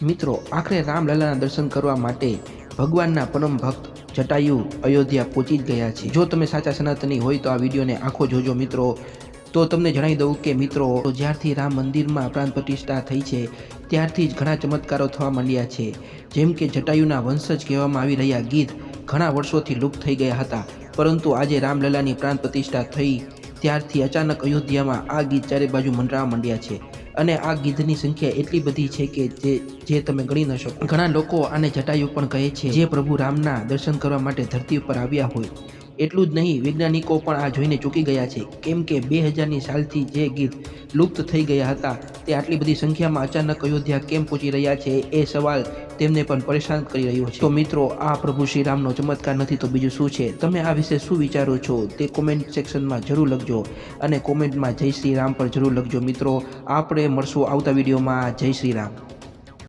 મિત્રો, આખરે રામલલાના દર્શન કરવા માટે ભગવાનના પરમ ભક્ત જટાયુ અયોધ્યા પહોંચી જ ગયા છે. જો તમે સાચા સનાતની હોય તો આ વિડીયોને આખો જોજો મિત્રો. તો તમને જણાવી દઉં કે મિત્રો, જ્યારથી રામ મંદિરમાં પ્રાણ પ્રતિષ્ઠા થઈ છે, ત્યારથી જ ઘણા ચમત્કારો થવા માંડ્યા છે. જેમ કે જટાયુના વંશજ કહેવામાં આવી રહ્યા ગીત ઘણા વર્ષોથી લુપ્ત થઈ ગયા હતા. પરંતુ આજે રામલલાની પ્રાણ પ્રતિષ્ઠા થઈ, ત્યારથી અચાનક અયોધ્યામાં આ ગીત ચારે બાજુ મંડરાવા માંડ્યા છે. અને આ ગીધની સંખ્યા એટલી બધી છે કે જે તમે ગણી ન શકો. ઘણા લોકો આને જટાયુ પણ કહે છે જે પ્રભુ રામના દર્શન કરવા માટે ધરતી ઉપર આવ્યા હોય. એટલું જ નહીં, વૈજ્ઞાનિકો પણ આ જોઈને ચૂકી ગયા છે. કેમ કે બે હજારની સાલથી જે ગીધ લુપ્ત થઈ ગયા હતા તે આટલી બધી સંખ્યામાં અચાનક અયોધ્યા કેમ પહોંચી રહ્યા છે એ સવાલ તેમને પણ પરેશાન કરી રહ્યો છે. તો મિત્રો, આ પ્રભુ શ્રી રામનો ચમત્કાર નથી તો બીજું શું છે? તમે આ વિશે શું વિચારો છો? તે કોમેન્ટ સેક્શનમાં જરૂર લખજો અને કોમેન્ટમાં જય શ્રી રામ પર જરૂર લખજો. મિત્રો, આપણે મળશું આવતા વિડીયોમાં. જય શ્રી રામ